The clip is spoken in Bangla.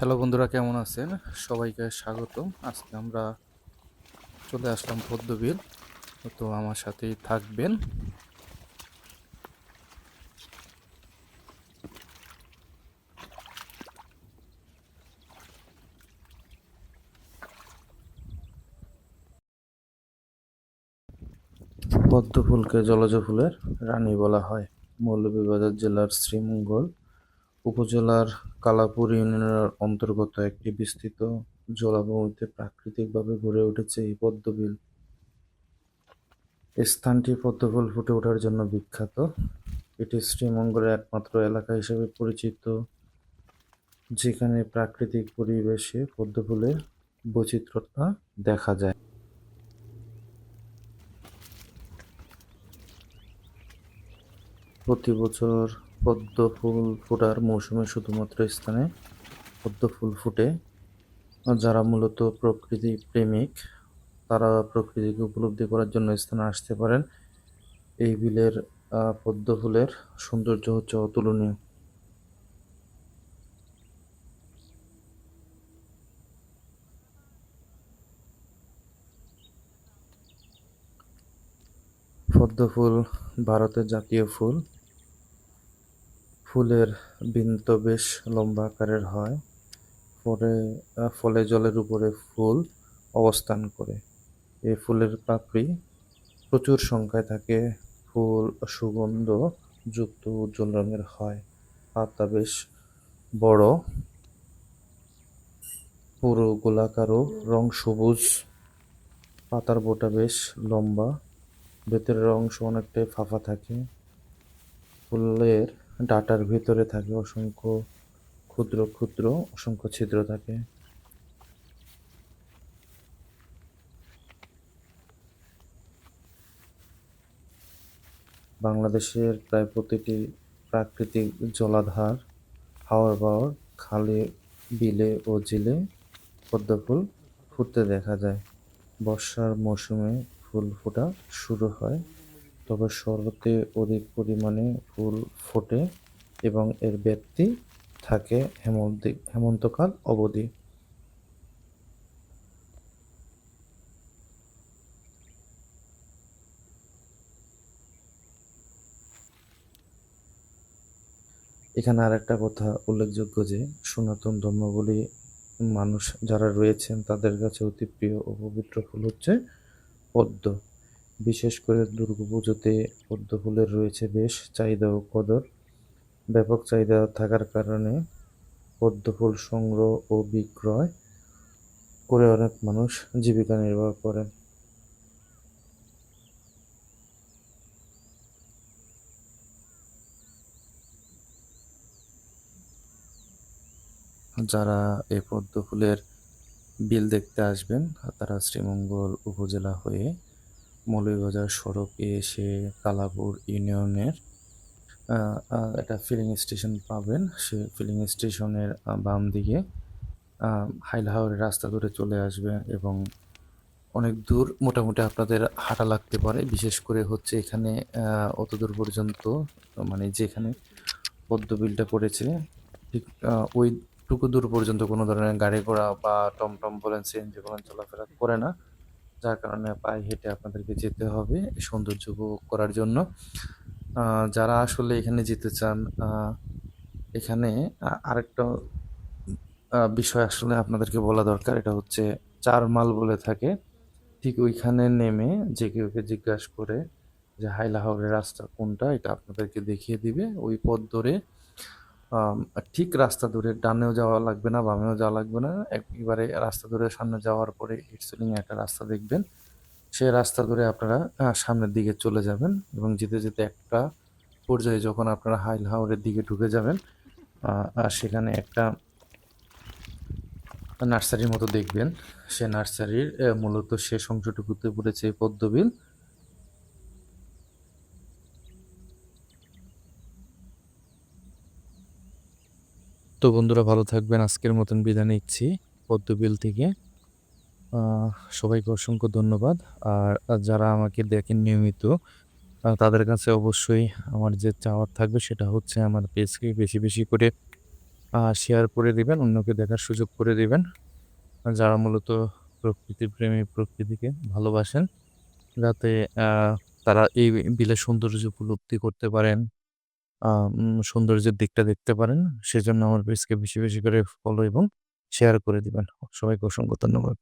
হ্যালো বন্ধুরা, কেমন আছেন? সবাইকে স্বাগতম। আজকে আমরা চলে আসলাম পদ্মবিল তো আমার সাথেই থাকবেন। পদ্ম ফুলকে জলজ ফুলের রানী বলা হয়। মৌলভীবাজার জেলার শ্রীমঙ্গল। উপজেলার কালাপুর ইউনিয়নের অন্তর্গত একটি বিস্তৃত জলাভূমিতে প্রাকৃতিকভাবে গড়ে উঠেছে এই পদ্মবিল। স্থানটি পদ্মফুল ফুটে ওঠার জন্য বিখ্যাত। এটি শ্রীমঙ্গলের একমাত্র এলাকা হিসেবে পরিচিত, যেখানে প্রাকৃতিক পরিবেশে পদ্মফুলের বৈচিত্র্যতা দেখা যায়। প্রতি বছর পদ্ম ফুল ফোটার মৌসুমে শুধুমাত্র স্থানে পদ্ম ফুল ফুটে। যারা মূলত প্রকৃতি প্রেমিক, তারা প্রকৃতিকে উপলব্ধি করার জন্য স্থানে আসতে পারেন। এই বিলের পদ্ম ফুলের সৌন্দর্য হচ্ছে অতুলনীয়। পদ্ম ফুল ভারতের জাতীয় ফুল। ফুলের বৃন্ত বেশ লম্বা আকারের হয়। পরে ফলে জলের উপরে ফুল অবস্থান করে। এই ফুলের পাপড়ি প্রচুর সংখ্যায় থাকে। ফুল সুগন্ধ যুক্ত উজ্জ্বল রঙের হয়। পাতা বেশ বড়। পুরো গোলাকারও রং সবুজ। পাতার বোটা বেশ লম্বা। ভেতরের অংশ অনেকটাই ফাঁপা থাকে। ফুলের ডাঁটার ভিতরে থাকে অসংখ্য ক্ষুদ্র ক্ষুদ্র, অসংখ্য ছিদ্র থাকে। বাংলাদেশের প্রায় প্রতিটি প্রাকৃতিক জলাধার, হাওর বাওর, খালে, বিলে ও জিলে পদ্ম ফুল ফুটতে দেখা যায়। বর্ষার মৌসুমে ফুল ফোটা শুরু হয়। তবে শরতে অধিক পরিমাণে ফুল ফোটে এবং এর ব্যাপ্তি থাকে হেমন্ত, হেমন্তকাল অবধি। এখানে আরেকটা কথা উল্লেখযোগ্য যে, সনাতন ধর্মাবলী মানুষ যারা রয়েছেন, তাদের কাছে অতি প্রিয় ও পবিত্র ফুল হচ্ছে পদ্ম। বিশেষ করে দুর্গাপুজোতে পদ্ম ফুলের রয়েছে বেশ চাহিদা ও কদর। ব্যাপক চাহিদা থাকার কারণে পদ্ম ফুল সংগ্রহ ও বিক্রয় করে অনেক মানুষ জীবিকা নির্বাহ করেন। যারা এই পদ্ম ফুলের বিল দেখতে আসবেন, তারা শ্রীমঙ্গল উপজেলা হয়ে মৌলভীবাজার সড়কে এসে কালাপুর ইউনিয়নের একটা ফিলিং স্টেশন পাবেন। সে ফিলিং স্টেশনের বাম দিকে আহ, হাইলাহাওড়ের রাস্তা ধরে চলে আসবে এবং অনেক দূর মোটামুটি আপনাদের হাঁটা লাগতে পারে। বিশেষ করে হচ্ছে এখানে অত দূর পর্যন্ত মানে যেখানে পদ্ম বিলটা পড়েছে ঠিক ওইটুকু দূর পর্যন্ত কোনো ধরনের গাড়ি ঘোড়া বা টমটম বলেন সিএনজি বলেন চলাফেরা করে না। যার কারণে পায়ে হেঁটে আপনাদেরকে যেতে হবে সৌন্দর্য উপভোগ করার জন্য। যারা আসলে এখানে যেতে চান এখানে আরেকটা বিষয় আসলে আপনাদেরকে বলা দরকার, এটা হচ্ছে চার মাল বলে থাকে। ঠিক ওইখানে নেমে যে কেউকে জিজ্ঞাসা করে যে হাইলাহাওড়ের রাস্তা কোনটা, এটা আপনাদেরকে দেখিয়ে দিবে। ওই পথ ধরে ঠিক রাস্তা ধরে ডানেও যাওয়া লাগবে না, বামেও যাওয়া লাগবে না। একবারে রাস্তা ধরে সামনে যাওয়ার পরে হিটসিলিং একটা রাস্তা দেখবেন। সে রাস্তা ধরে আপনারা সামনের দিকে চলে যাবেন এবং যেতে যেতে একটা পর্যায়ে যখন আপনারা হাইল হাওরের দিকে ঢুকে যাবেন আর সেখানে একটা নার্সারির মতো দেখবেন। সে নার্সারির মূলত শেষ অংশটুকুতে পড়েছে পদ্মবিল। তো বন্ধুরা ভালো থাকবেন। আজকের মতন বিদায় নিচ্ছি পদ্মবিল থেকে। সবাইকে অসংখ্য ধন্যবাদ। আর যারা আমাকে দেখেন নিয়মিত তাদের কাছে অবশ্যই আমার যে চাওয়ার থাকবে সেটা হচ্ছে আমার পেজকে বেশি বেশি করে শেয়ার করে দিবেন, অন্যকে দেখার সুযোগ করে দিবেন। যারা মূলত প্রকৃতি প্রেমী, প্রকৃতিকে ভালোবাসেন, যাতে তারা এই বিলের সৌন্দর্য উপলব্ধি করতে পারেন। সৌন্দর্যের দিকটা দেখতে পারেন। সেজন্য আমার পেজকে বেশি বেশি করে ফলো এবং শেয়ার করে দিবেন। সবাইকে অসংখ্য ধন্যবাদ।